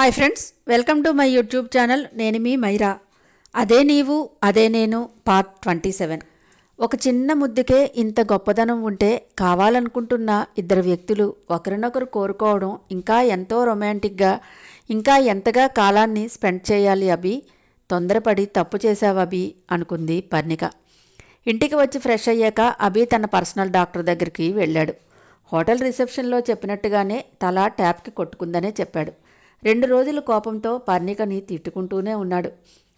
Hi friends welcome to my YouTube channel నేను మీ మైరా. అదే నీవు అదే నేను పార్ట్ ట్వంటీ సెవెన్ ఒక చిన్న ముద్దుకే ఇంత గొప్పదనం ఉంటే కావాలనుకుంటున్న ఇద్దరు వ్యక్తులు ఒకరినొకరు కోరుకోవడం ఇంకా ఎంతో రొమాంటిక్గా ఇంకా ఎంతగా కాలాన్ని స్పెండ్ చేయాలి అభి? తొందరపడి తప్పు చేశావు అభి? అనుకుంది పర్ణిక. ఇంటికి వచ్చి ఫ్రెష్ అయ్యాక అభి తన పర్సనల్ డాక్టర్ దగ్గరికి వెళ్ళాడు. హోటల్ రిసెప్షన్లో చెప్పినట్టుగానే తల ట్యాప్కి కొట్టుకుందనే చెప్పాడు. రెండు రోజులు కోపంతో పర్ణికని తిట్టుకుంటూనే ఉన్నాడు.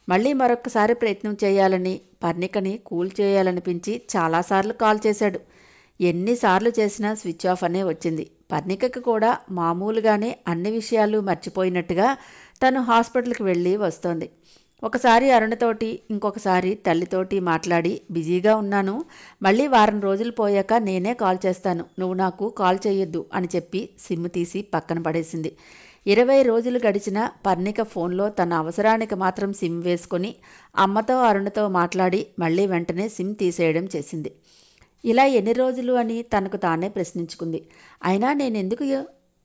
మళ్ళీ మరొక్కసారి ప్రయత్నం చేయాలని పర్ణికని కూల్ చేయాలనిపించి చాలాసార్లు కాల్ చేశాడు. ఎన్నిసార్లు చేసినా స్విచ్ ఆఫ్ అనే వచ్చింది. పర్ణికకి కూడా మామూలుగానే అన్ని విషయాలు మర్చిపోయినట్టుగా తను హాస్పిటల్కి వెళ్ళి వస్తోంది. ఒకసారి అరుణతోటి ఇంకొకసారి తల్లితోటి మాట్లాడి బిజీగా ఉన్నాను. మళ్ళీ వారం రోజులు పోయాక నేనే కాల్ చేస్తాను. నువ్వు నాకు కాల్ చేయొద్దు అని చెప్పి సిమ్ తీసి పక్కన పడేసింది. ఇరవై రోజులు గడిచిన పర్ణిక ఫోన్లో తన అవసరానికి మాత్రం సిమ్ వేసుకొని అమ్మతో అరుణతో మాట్లాడి మళ్ళీ వెంటనే సిమ్ తీసేయడం చేసింది. ఇలా ఎన్ని రోజులు అని తనకు తానే ప్రశ్నించుకుంది. అయినా నేనెందుకు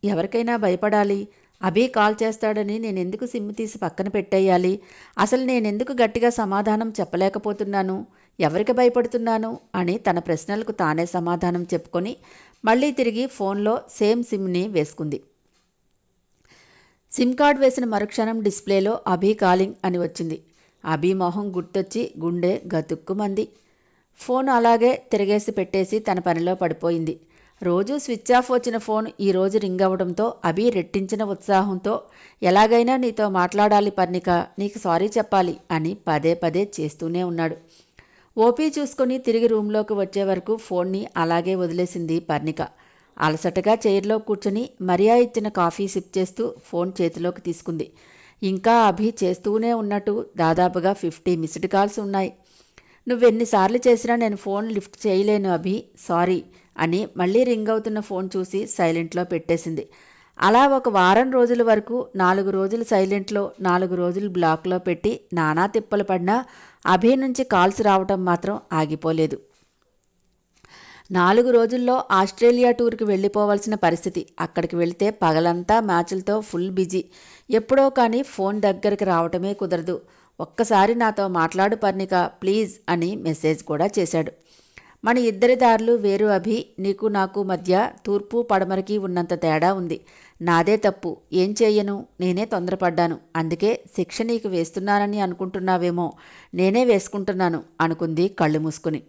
ఎవరికైనా భయపడాలి? అభి కాల్ చేస్తాడని నేనెందుకు సిమ్ తీసి పక్కన పెట్టేయాలి? అసలు నేనెందుకు గట్టిగా సమాధానం చెప్పలేకపోతున్నాను? ఎవరికి భయపడుతున్నాను? అని తన ప్రశ్నలకు తానే సమాధానం చెప్పుకొని మళ్ళీ తిరిగి ఫోన్లో సేమ్ సిమ్ని వేసుకుంది. సిమ్ కార్డ్ వేసిన మరుక్షణం డిస్ప్లేలో అభి కాలింగ్ అని వచ్చింది. అభి మొహం గుర్తొచ్చి గుండె గతుక్కుమంది. ఫోన్ అలాగే తిరిగేసి పెట్టేసి తన పనిలో పడిపోయింది. రోజు స్విచ్ ఆఫ్ వచ్చిన ఫోన్ ఈ రోజు రింగ్ అవ్వడంతో అభి రెట్టించిన ఉత్సాహంతో ఎలాగైనా నీతో మాట్లాడాలి పర్ణిక నీకు సారీ చెప్పాలి అని పదే పదే చేస్తూనే ఉన్నాడు. ఓపీ చూసుకొని తిరిగి రూంలోకి వచ్చే వరకు ఫోన్ని అలాగే వదిలేసింది పర్ణిక. అలసటగా చైర్లో కూర్చొని మరియా ఇచ్చిన కాఫీ సిప్ చేస్తూ ఫోన్ చేతిలోకి తీసుకుంది. ఇంకా అభి చేస్తూనే ఉన్నట్టు దాదాపుగా ఫిఫ్టీ మిస్డ్ కాల్స్ ఉన్నాయి. నువ్వెన్నిసార్లు చేసినా నేను ఫోన్ లిఫ్ట్ చేయలేను అభి సారీ అని మళ్ళీ రింగ్ అవుతున్న ఫోన్ చూసి సైలెంట్లో పెట్టేసింది. అలా ఒక వారం రోజుల వరకు నాలుగు రోజులు సైలెంట్లో నాలుగు రోజులు బ్లాక్లో పెట్టి నానా తిప్పలు పడినా అభి నుంచి కాల్స్ రావటం మాత్రం ఆగిపోలేదు. నాలుగు రోజుల్లో ఆస్ట్రేలియా టూర్కి వెళ్ళిపోవాల్సిన పరిస్థితి. అక్కడికి వెళితే పగలంతా మ్యాచ్లతో ఫుల్ బిజీ. ఎప్పుడో కానీ ఫోన్ దగ్గరికి రావటమే కుదరదు. ఒక్కసారి నాతో మాట్లాడు పర్ణిక ప్లీజ్ అని మెసేజ్ కూడా చేశాడు. మన ఇద్దరి దారులు వేరు అభి నీకు నాకు మధ్య తూర్పు పడమరకి ఉన్నంత తేడా ఉంది. నాదే తప్పు. ఏం చేయను? నేనే తొందరపడ్డాను. అందుకే శిక్ష నీకు వేస్తున్నానని అనుకుంటున్నావేమో. నేనే వేసుకుంటున్నాను అనుకుంది కళ్ళు మూసుకుని.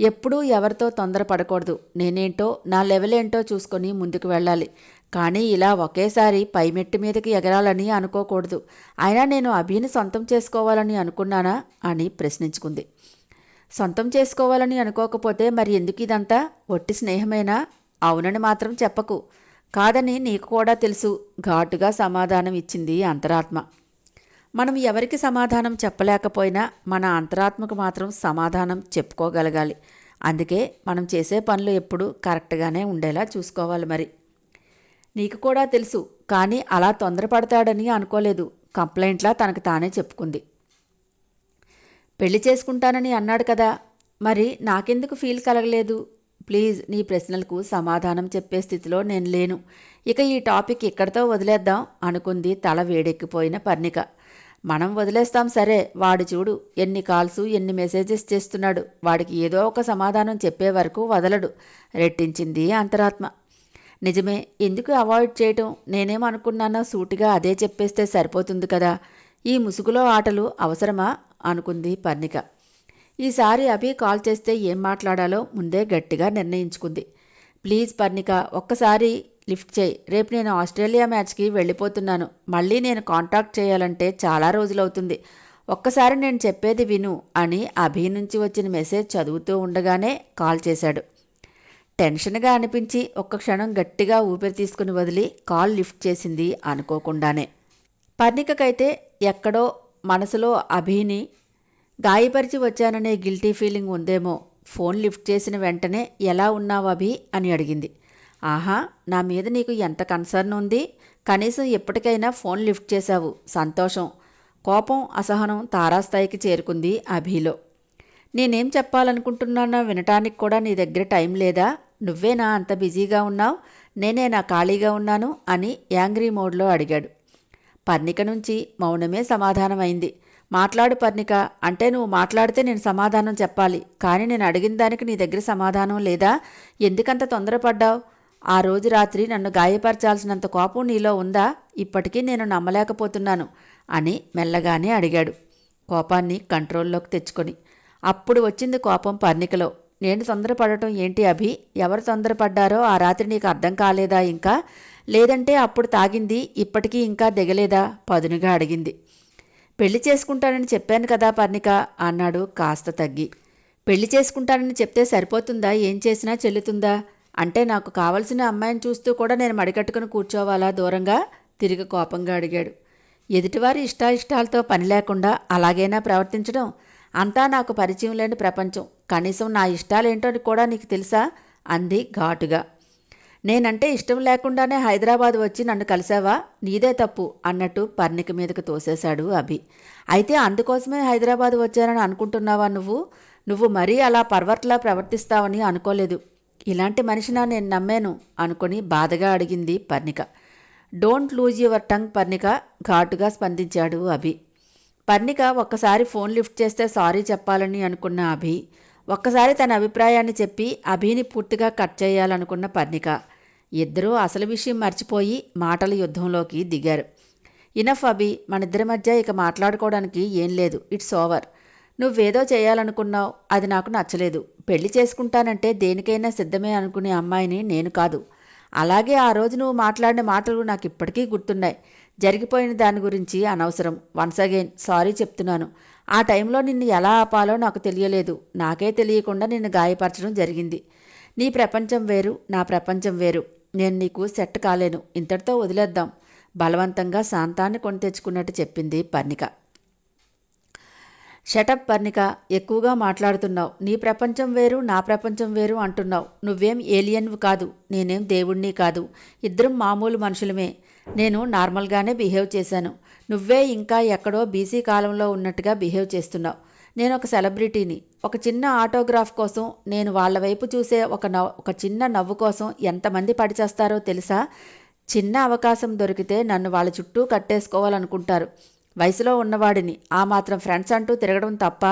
ఎప్పుడూ ఎవరితో తొందరపడకూడదు. నేనేంటో నా లెవెల్ ఏంటో చూసుకొని ముందుకు వెళ్ళాలి. కానీ ఇలా ఒకేసారి పైమెట్టు మీదకి ఎగరాలని అనుకోకూడదు. అయినా నేను అభిని సొంతం చేసుకోవాలని అనుకున్నానా అని ప్రశ్నించుకుంది. సొంతం చేసుకోవాలని అనుకోకపోతే మరి ఎందుకు ఇదంతా? ఒట్టి స్నేహమేనా? అవునని మాత్రం చెప్పకు. కాదని నీకు కూడా తెలుసు ఘాటుగా సమాధానం ఇచ్చింది అంతరాత్మ. మనం ఎవరికి సమాధానం చెప్పలేకపోయినా మన అంతరాత్మకు మాత్రం సమాధానం చెప్పుకోగలగాలి. అందుకే మనం చేసే పనులు ఎప్పుడూ కరెక్ట్గానే ఉండేలా చూసుకోవాలి మరి. నీకు కూడా తెలుసు కానీ అలా తొందరపడతాడని అనుకోలేదు. కంప్లైంట్లా తనకు తానే చెప్పుకుంది. పెళ్ళి చేసుకుంటానని అన్నాడు కదా మరి నాకెందుకు ఫీల్ కలగలేదు? ప్లీజ్ నీ ప్రశ్నలకు సమాధానం చెప్పే స్థితిలో నేను లేను. ఇక ఈ టాపిక్ ఇక్కడితో వదిలేద్దాం అనుకుంది తల వేడెక్కిపోయిన పర్ణిక. మనం వదిలేస్తాం సరే వాడు చూడు ఎన్ని కాల్స్ ఎన్ని మెసేజెస్ చేస్తున్నాడు. వాడికి ఏదో ఒక సమాధానం చెప్పే వరకు వదలడు. రెట్టించింది అంతరాత్మ. నిజమే ఎందుకు అవాయిడ్ చేయటం? నేనేమనుకున్నానో సూటిగా అదే చెప్పేస్తే సరిపోతుంది కదా. ఈ ముసుగులో ఆటలు అవసరమా? అనుకుంది పర్ణిక. ఈసారి అభి కాల్ చేస్తే ఏం మాట్లాడాలో ముందే గట్టిగా నిర్ణయించుకుంది. ప్లీజ్ పర్ణిక ఒక్కసారి లిఫ్ట్ చేయి. రేపు నేను ఆస్ట్రేలియా మ్యాచ్కి వెళ్ళిపోతున్నాను. మళ్ళీ నేను కాంటాక్ట్ చేయాలంటే చాలా రోజులవుతుంది. ఒక్కసారి నేను చెప్పేది విను అని అభి నుంచి వచ్చిన మెసేజ్ చదువుతూ ఉండగానే కాల్ చేశాడు. టెన్షన్గా అనిపించి ఒక్క క్షణం గట్టిగా ఊపిరి తీసుకుని వదిలి కాల్ లిఫ్ట్ చేసింది అనుకోకుండానే. పర్ణికకైతే ఎక్కడో మనసులో అభిని గాయపరిచి వచ్చాననే గిల్టీ ఫీలింగ్ ఉందేమో. ఫోన్ లిఫ్ట్ చేసిన వెంటనే ఎలా ఉన్నావు అభి? అని అడిగింది. ఆహా నా మీద నీకు ఎంత కన్సర్న్ ఉంది? కనీసం ఎప్పటికైనా ఫోన్ లిఫ్ట్ చేశావు. సంతోషం. కోపం అసహనం తారాస్థాయికి చేరుకుంది అభిలో. నేనేం చెప్పాలనుకుంటున్నానో వినటానికి కూడా నీ దగ్గర టైం లేదా? నువ్వేనా అంత బిజీగా ఉన్నావు. నేనేనా ఖాళీగా ఉన్నాను అని యాంగ్రీ మోడ్లో అడిగాడు. పర్ణిక నుంచి మౌనమే సమాధానమైంది. మాట్లాడు పర్ణిక అంటే నువ్వు మాట్లాడితే నేను సమాధానం చెప్పాలి. కానీ నేను అడిగిన దానికి నీ దగ్గర సమాధానం లేదా? ఎందుకంత తొందరపడ్డావు? ఆ రోజు రాత్రి నన్ను గాయపరచాల్సినంత కోపం నీలో ఉందా? ఇప్పటికీ నేను నమ్మలేకపోతున్నాను అని మెల్లగానే అడిగాడు. కోపాన్ని కంట్రోల్లోకి తెచ్చుకొని. అప్పుడు వచ్చింది కోపం పర్ణికలో. నేను తొందరపడటం ఏంటి అభి? ఎవరు తొందరపడ్డారో ఆ రాత్రి నీకు అర్థం కాలేదా ఇంకా? లేదంటే అప్పుడు తాగింది ఇప్పటికీ ఇంకా దిగలేదా? పదునుగా అడిగింది. పెళ్ళి చేసుకుంటానని చెప్పాను కదా పర్ణిక అన్నాడు కాస్త తగ్గి. పెళ్ళి చేసుకుంటానని చెప్తే సరిపోతుందా? ఏం చేసినా చెల్లుతుందా? అంటే నాకు కావలసిన అమ్మాయిని చూస్తూ కూడా నేను మడికట్టుకుని కూర్చోవాలా దూరంగా? తిరిగి కోపంగా అడిగాడు. ఎదుటివారి ఇష్టాయిష్టాలతో పని లేకుండా అలాగైనా ప్రవర్తించడం అంతా నాకు పరిచయం లేని ప్రపంచం. కనీసం నా ఇష్టాలేంటో కూడా నీకు తెలుసా? అంది ఘాటుగా. నేనంటే ఇష్టం లేకుండానే హైదరాబాద్ వచ్చి నన్ను కలిసావా? నీదే తప్పు అన్నట్టు పర్ణిక మీదకు తోసేశాడు అభి. అయితే అందుకోసమే హైదరాబాద్ వచ్చానని అనుకుంటున్నావా నువ్వు? నువ్వు మరీ అలా పర్వట్లా ప్రవర్తిస్తావని అనుకోలేదు. ఇలాంటి మనిషినా నేను నమ్మాను అనుకుని బాధగా అడిగింది Parnika. Don't lose your tongue Parnika ఘాటుగా స్పందించాడు అభి. పర్ణిక ఒక్కసారి ఫోన్ లిఫ్ట్ చేస్తే సారీ చెప్పాలని అనుకున్న అభి. ఒక్కసారి తన అభిప్రాయాన్ని చెప్పి అభిని పూర్తిగా కట్ చేయాలనుకున్న పర్ణిక. ఇద్దరూ అసలు విషయం మర్చిపోయి మాటల యుద్ధంలోకి దిగారు. ఇనఫ్ అభి మనిద్దరి మధ్య ఇక మాట్లాడుకోవడానికి ఏం లేదు. It's over. నువ్వేదో చేయాలనుకున్నావు అది నాకు నచ్చలేదు. పెళ్ళి చేసుకుంటానంటే దేనికైనా సిద్ధమే అనుకునే అమ్మాయిని నేను కాదు. అలాగే ఆ రోజు నువ్వు మాట్లాడిన మాటలు నాకు ఇప్పటికీ గుర్తున్నాయి. జరిగిపోయిన దాని గురించి అనవసరం. వన్స్ అగైన్ సారీ చెప్తున్నాను. ఆ టైంలో నిన్ను ఎలా ఆపాలో నాకు తెలియలేదు. నాకే తెలియకుండా నిన్ను గాయపరచడం జరిగింది. నీ ప్రపంచం వేరు నా ప్రపంచం వేరు. నేను నీకు సెట్ కాలేను. ఇంతటితో వదిలేద్దాం. బలవంతంగా శాంతాన్ని కొని తెచ్చుకున్నట్టు చెప్పింది పర్ణిక. షటప్ పర్ణిక ఎక్కువగా మాట్లాడుతున్నావు. నీ ప్రపంచం వేరు నా ప్రపంచం వేరు అంటున్నావు. నువ్వేం ఏలియన్వి కాదు. నేనేం దేవుణ్ణి కాదు. ఇద్దరం మామూలు మనుషులమే. నేను నార్మల్గానే బిహేవ్ చేశాను. నువ్వే ఇంకా ఎక్కడో బీసీ కాలంలో ఉన్నట్టుగా బిహేవ్ చేస్తున్నావు. నేను ఒక సెలబ్రిటీని. ఒక చిన్న ఆటోగ్రాఫ్ కోసం నేను వాళ్ళ వైపు చూసే ఒక నవ్ ఒక చిన్న నవ్వు కోసం ఎంతమంది పడిచేస్తారో తెలుసా? చిన్న అవకాశం దొరికితే నన్ను వాళ్ళ చుట్టూ కట్టేసుకోవాలనుకుంటారు. వయసులో ఉన్నవాడిని. ఆ మాత్రం ఫ్రెండ్స్ అంటూ తిరగడం తప్ప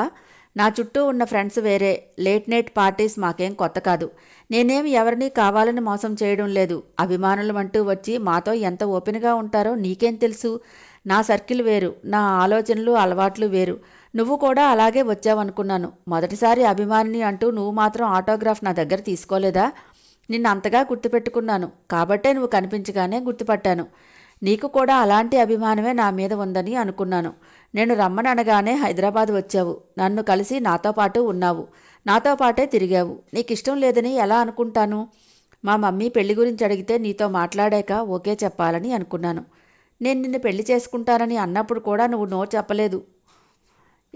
నా చుట్టూ ఉన్న ఫ్రెండ్స్ వేరే. లేట్ నైట్ పార్టీస్ మాకేం కొత్త కాదు. నేనేం ఎవరిని కావాలని మోసం చేయడం లేదు. అభిమానులు అంటూ వచ్చి మాతో ఎంత ఓపెన్గా ఉంటారో నీకేం తెలుసు? నా సర్కిల్ వేరు. నా ఆలోచనలు అలవాట్లు వేరు. నువ్వు కూడా అలాగే వచ్చావనుకున్నాను. మొదటిసారి అభిమానిని అంటూ నువ్వు మాత్రం ఆటోగ్రాఫ్ నా దగ్గర తీసుకోలేదా? నిన్ను అంతగా గుర్తుపెట్టుకున్నాను. కాబట్టే నువ్వు కనిపించగానే గుర్తుపట్టాను. నీకు కూడా అలాంటి అభిమానమే నా మీద ఉందని అనుకున్నాను. నేను రమ్మని అనగానే హైదరాబాద్ వచ్చావు. నన్ను కలిసి నాతో పాటు ఉన్నావు. నాతో పాటే తిరిగావు. నీకు ఇష్టం లేదని ఎలా అనుకుంటాను? మా మమ్మీ పెళ్ళి గురించి అడిగితే నీతో మాట్లాడాక ఓకే చెప్పాలని అనుకున్నాను. నేను నిన్ను పెళ్ళి చేసుకుంటానని అన్నప్పుడు కూడా నువ్వు నో చెప్పలేదు.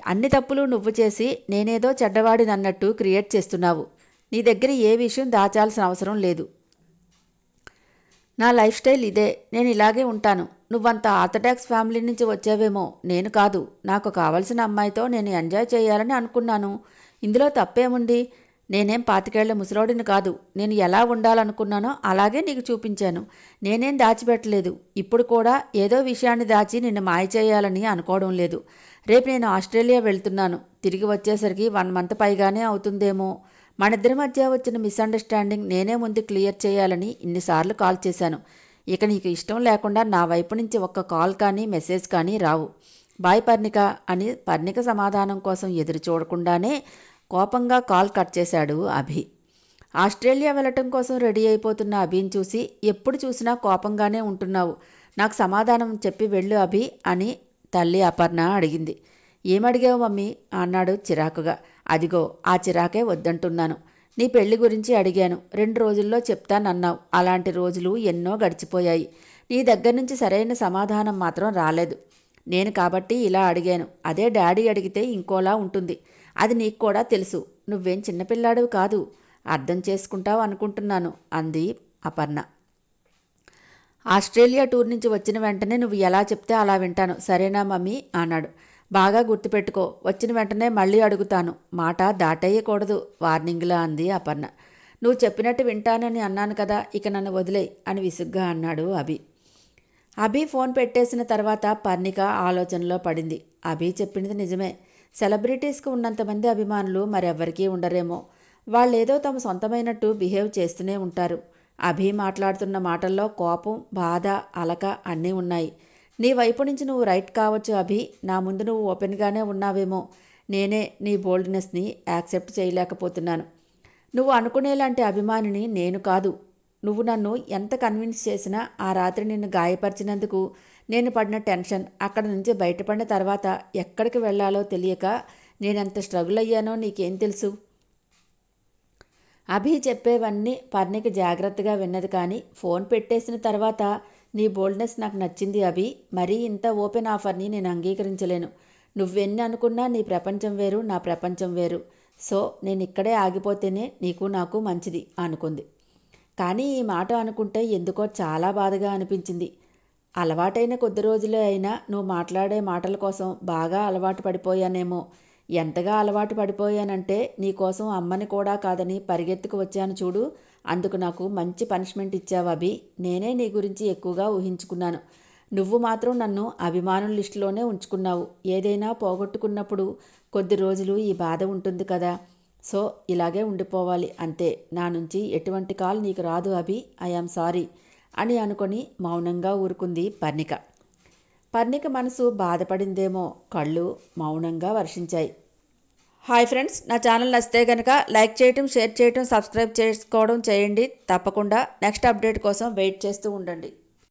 అన్ని తప్పులు నువ్వు చేసి నేనేదో చెడ్డవాడినన్నట్టు క్రియేట్ చేస్తున్నావు. నీ దగ్గర ఏ విషయం దాచాల్సిన అవసరం లేదు. నా లైఫ్ స్టైల్ ఇదే. నేను ఇలాగే ఉంటాను. నువ్వంత ఆర్థడాక్స్ ఫ్యామిలీ నుంచి వచ్చావేమో. నేను కాదు. నాకు కావలసిన అమ్మాయితో నేను ఎంజాయ్ చేయాలని అనుకున్నాను. ఇందులో తప్పేముంది? నేనేం పాతికేళ్ళ ముసలోడిని కాదు. నేను ఎలా ఉండాలనుకున్నానో అలాగే నీకు చూపించాను. నేనేం దాచిపెట్టలేదు. ఇప్పుడు కూడా ఏదో విషయాన్ని దాచి నిన్ను మాయ చేయాలని అనుకోవడం లేదు. రేపు నేను ఆస్ట్రేలియా వెళ్తున్నాను. తిరిగి వచ్చేసరికి వన్ మంత్ పైగానే అవుతుందేమో. మనిద్దరి మధ్య వచ్చిన మిస్అండర్స్టాండింగ్ నేనే ముందు క్లియర్ చేయాలని ఇన్నిసార్లు కాల్ చేశాను. ఇక నీకు ఇష్టం లేకుండా నా వైపు నుంచి ఒక్క కాల్ కానీ మెసేజ్ కానీ రావు. బాయ్ పర్ణిక అని పర్ణిక సమాధానం కోసం ఎదురు చూడకుండానే కోపంగా కాల్ కట్ చేశాడు అభి. ఆస్ట్రేలియా వెళ్ళటం కోసం రెడీ అయిపోతున్న అభిని చూసి ఎప్పుడు చూసినా కోపంగానే ఉంటున్నావు. నాకు సమాధానం చెప్పి వెళ్ళు అభి అని తల్లి అపర్ణ అడిగింది. ఏమడిగావు మమ్మీ? అన్నాడు చిరాకుగా. అదిగో ఆ చిరాకే వద్దంటున్నాను. నీ పెళ్ళి గురించి అడిగాను. రెండు రోజుల్లో చెప్తానన్నావు. అలాంటి రోజులు ఎన్నో గడిచిపోయాయి. నీ దగ్గర నుంచి సరైన సమాధానం మాత్రం రాలేదు. నేను కాబట్టి ఇలా అడిగాను. అదే డాడీ అడిగితే ఇంకోలా ఉంటుంది. అది నీకు కూడా తెలుసు. నువ్వేం చిన్నపిల్లాడివి కాదు. అర్థం చేసుకుంటావు అనుకుంటున్నాను అంది అపర్ణ. ఆస్ట్రేలియా టూర్ నుంచి వచ్చిన వెంటనే నువ్వు ఎలా చెప్తే అలా వింటాను. సరేనా మమ్మీ? అన్నాడు. బాగా గుర్తుపెట్టుకో. వచ్చిన వెంటనే మళ్ళీ అడుగుతాను. మాట దాటేయకూడదు వార్నింగ్లా అంది అపర్ణ. నువ్వు చెప్పినట్టు వింటానని అన్నాను కదా ఇక నన్ను వదిలే అని విసుగ్గా అన్నాడు అభి. అభి ఫోన్ పెట్టేసిన తర్వాత పర్ణిక ఆలోచనలో పడింది. అభి చెప్పింది నిజమే. సెలబ్రిటీస్కి ఉన్నంతమంది అభిమానులు మరెవ్వరికీ ఉండరేమో. వాళ్ళేదో తమ సొంతమైనట్టు బిహేవ్ చేస్తూనే ఉంటారు. అభి మాట్లాడుతున్న మాటల్లో కోపం బాధ అలక అన్నీ ఉన్నాయి. నీ వైపు నుంచి నువ్వు రైట్ కావచ్చు అభి నా ముందు నువ్వు ఓపెన్గానే ఉన్నావేమో. నేనే నీ బోల్డ్నెస్ని యాక్సెప్ట్ చేయలేకపోతున్నాను. నువ్వు అనుకునేలాంటి అభిమానిని నేను కాదు. నువ్వు నన్ను ఎంత కన్విన్స్ చేసినా ఆ రాత్రి నిన్ను గాయపరిచినందుకు నేను పడిన టెన్షన్ అక్కడ నుంచి బయటపడిన తర్వాత ఎక్కడికి వెళ్ళాలో తెలియక నేనెంత స్ట్రగుల్ అయ్యానో నీకేం తెలుసు? అభి చెప్పేవన్నీ పర్ణికి జాగ్రత్తగా విన్నది కానీ ఫోన్ పెట్టేసిన తర్వాత నీ బోల్డ్నెస్ నాకు నచ్చింది అభి. మరీ ఇంత ఓపెన్ ఆఫర్ని నేను అంగీకరించలేను. నువ్వెన్ని అనుకున్నా నీ ప్రపంచం వేరు నా ప్రపంచం వేరు. సో నేను ఇక్కడే ఆగిపోతేనే నీకు నాకు మంచిది అనుకుంది. కానీ ఈ మాట అనుకుంటే ఎందుకో చాలా బాధగా అనిపించింది. అలవాటైన కొద్ది రోజులే అయినా నువ్వు మాట్లాడే మాటల కోసం బాగా అలవాటు పడిపోయానేమో. ఎంతగా అలవాటు పడిపోయానంటే నీకోసం అమ్మని కూడా కాదని పరిగెత్తుకు వచ్చాను చూడు. అందుకు నాకు మంచి పనిష్మెంట్ ఇచ్చావు అభి. నేనే నీ గురించి ఎక్కువగా ఊహించుకున్నాను. నువ్వు మాత్రం నన్ను అభిమానుల లిస్టులోనే ఉంచుకున్నావు. ఏదైనా పోగొట్టుకున్నప్పుడు కొద్ది రోజులు ఈ బాధ ఉంటుంది కదా. సో ఇలాగే ఉండిపోవాలి. అంతే. నా నుంచి ఎటువంటి కాల్ నీకు రాదు అభి. ఐఆమ్ సారీ అని అనుకొని మౌనంగా ఊరుకుంది పర్ణిక. పర్ణిక మనసు బాధపడిందేమో. కళ్ళు మౌనంగా వర్షించాయి. హాయ్ ఫ్రెండ్స్ నా ఛానల్ నచ్చితే కనుక లైక్ చేయటం షేర్ చేయటం సబ్స్క్రైబ్ చేసుకోవడం చేయండి. తప్పకుండా నెక్స్ట్ అప్డేట్ కోసం వెయిట్ చేస్తూ ఉండండి.